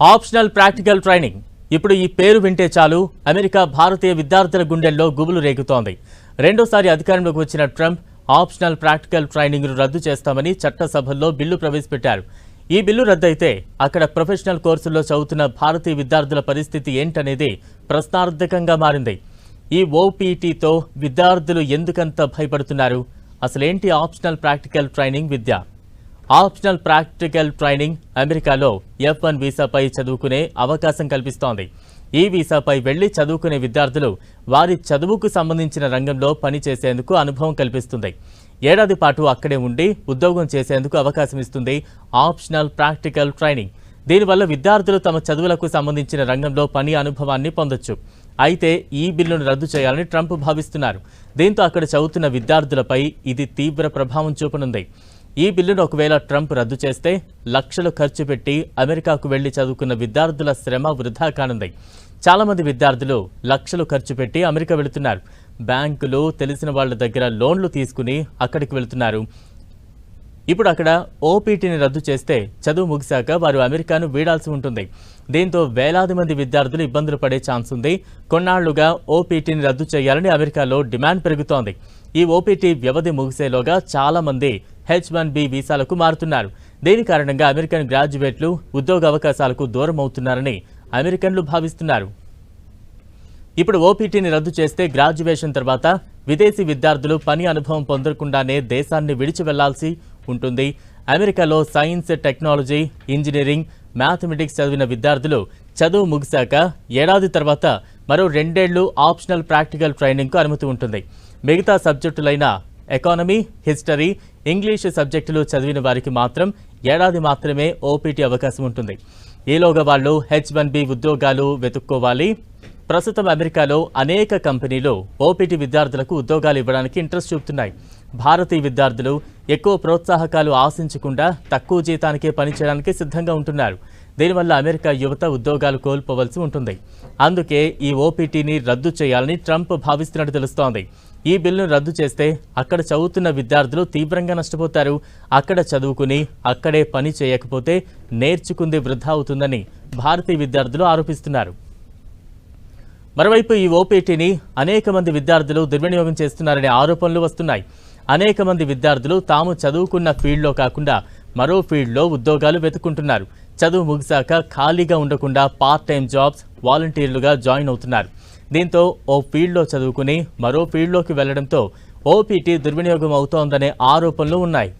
Optional practical training. ఇప్పుడు ఈ పేరు వింటే చాలు. అమెరికా భారతీయ విద్యార్థుల గుండెల్లో గుబులు రేగుతోంది. రెండోసారి అధికారంలోకి వచ్చిన ట్రంప్ ఆప్షనల్ ప్రాక్టికల్ ట్రైనింగ్ను రద్దు చేస్తామని చట్టసభల్లో బిల్లు ప్రవేశపెట్టారు. ఈ బిల్లు రద్దయితే అక్కడ ప్రొఫెషనల్ కోర్సుల్లో చదువుతున్న భారతీయ విద్యార్థుల పరిస్థితి ఏంటనేది ప్రశ్నార్థకంగా మారింది. ఈ ఓపీటీతో విద్యార్థులు ఎందుకంత భయపడుతున్నారు? అసలేంటి ఆప్షనల్ ప్రాక్టికల్ ట్రైనింగ్ విద్య? ఆప్షనల్ ప్రాక్టికల్ ట్రైనింగ్ అమెరికాలో ఎఫ్ వన్ వీసాపై చదువుకునే అవకాశం కల్పిస్తోంది. ఈ వీసాపై వెళ్ళి చదువుకునే విద్యార్థులు వారి చదువుకు సంబంధించిన రంగంలో పని చేసేందుకు అనుభవం కల్పిస్తుంది. ఏడాది పాటు అక్కడే ఉండి ఉద్యోగం చేసేందుకు అవకాశం ఇస్తుంది ఆప్షనల్ ప్రాక్టికల్ ట్రైనింగ్. దీనివల్ల విద్యార్థులు తమ చదువులకు సంబంధించిన రంగంలో పని అనుభవాన్ని పొందొచ్చు. అయితే ఈ బిల్లును రద్దు చేయాలని ట్రంప్ భావిస్తున్నారు. దీంతో అక్కడ చదువుతున్న విద్యార్థులపై ఇది తీవ్ర ప్రభావం చూపనుంది. ఈ బిల్లును ఒకవేళ ట్రంప్ రద్దు చేస్తే లక్షలు ఖర్చు పెట్టి అమెరికాకు వెళ్ళి చదువుకున్న విద్యార్థుల శ్రమ వృధా కానుంది. చాలా మంది విద్యార్థులు లక్షలు ఖర్చు పెట్టి అమెరికా వెళుతున్నారు. బ్యాంకులు తెలిసిన వాళ్ళ దగ్గర లోన్లు తీసుకుని అక్కడికి వెళుతున్నారు. ఇప్పుడు అక్కడ ఓపీటీని రద్దు చేస్తే చదువు ముగిశాక వారు అమెరికాను వీడాల్సి ఉంటుంది. దీంతో వేలాది మంది విద్యార్థులు ఇబ్బందులు పడే ఛాన్స్ ఉంది. కొన్నాళ్ళుగా ఓపీటీని రద్దు చేయాలని అమెరికాలో డిమాండ్ పెరుగుతోంది. ఈ ఓపీటీ వ్యవధి ముగిసేలోగా చాలా మంది హెచ్ వన్ బి వీసాలకు మారుతున్నారు. దీని కారణంగా అమెరికన్ గ్రాడ్యుయేట్లు ఉద్యోగ అవకాశాలకు దూరం అవుతున్నారని అమెరికన్లు భావిస్తున్నారు. ఇప్పుడు ఓపీటీని రద్దు చేస్తే గ్రాడ్యుయేషన్ తర్వాత విదేశీ విద్యార్థులు పని అనుభవం పొందకుండానే దేశాన్ని విడిచి వెళ్ళాల్సి ఉంటుంది. అమెరికాలో సైన్స్ టెక్నాలజీ ఇంజనీరింగ్ మ్యాథమెటిక్స్ చదివిన విద్యార్థులు చదువు ముగిశాక ఏడాది తర్వాత మరో రెండేళ్ళు ఆప్షనల్ ప్రాక్టికల్ ట్రైనింగ్కు అనుమతి ఉంటుంది. మిగతా సబ్జెక్టులైన ఎకానమీ హిస్టరీ ఇంగ్లీష్ సబ్జెక్టులు చదివిన వారికి మాత్రం ఏడాది మాత్రమే ఓపీటీ అవకాశం ఉంటుంది. ఈలోగా వాళ్ళు హెచ్ వన్ బి ఉద్యోగాలు వెతుక్కోవాలి. ప్రస్తుతం అమెరికాలో అనేక కంపెనీలు ఓపీటీ విద్యార్థులకు ఉద్యోగాలు ఇవ్వడానికి ఇంట్రెస్ట్ చూపుతున్నాయి. భారతీయ విద్యార్థులు ఎక్కువ ప్రోత్సాహకాలు ఆశించకుండా తక్కువ జీతానికే పనిచేయడానికి సిద్ధంగా ఉంటున్నారు. దీనివల్ల అమెరికా యువత ఉద్యోగాలు కోల్పోవలసి ఉంటుంది. అందుకే ఈ ఓపీటీని రద్దు చేయాలని ట్రంప్ భావిస్తున్నట్టు తెలుస్తోంది. ఈ బిల్లును రద్దు చేస్తే అక్కడ చదువుతున్న విద్యార్థులు తీవ్రంగా నష్టపోతారు. అక్కడ చదువుకుని అక్కడే పని చేయకపోతే నేర్చుకుంది వృధా అవుతుందని భారతీయ విద్యార్థులు ఆరోపిస్తున్నారు. మరోవైపు ఈ ఓపీటీని అనేక మంది విద్యార్థులు దుర్వినియోగం చేస్తున్నారనే ఆరోపణలు వస్తున్నాయి. అనేక మంది విద్యార్థులు తాము చదువుకున్న ఫీల్డ్లో కాకుండా మరో ఫీల్డ్లో ఉద్యోగాలు వెతుక్కుంటున్నారు. చదువు ముగిశాక ఖాళీగా ఉండకుండా పార్ట్ టైం జాబ్స్ వాలంటీర్లుగా జాయిన్ అవుతున్నారు. దీంతో ఓ ఫీల్డ్లో చదువుకుని మరో ఫీల్డ్లోకి వెళ్ళడంతో ఓపీటీ దుర్వినియోగం అవుతోందనే ఆరోపణలు ఉన్నాయి.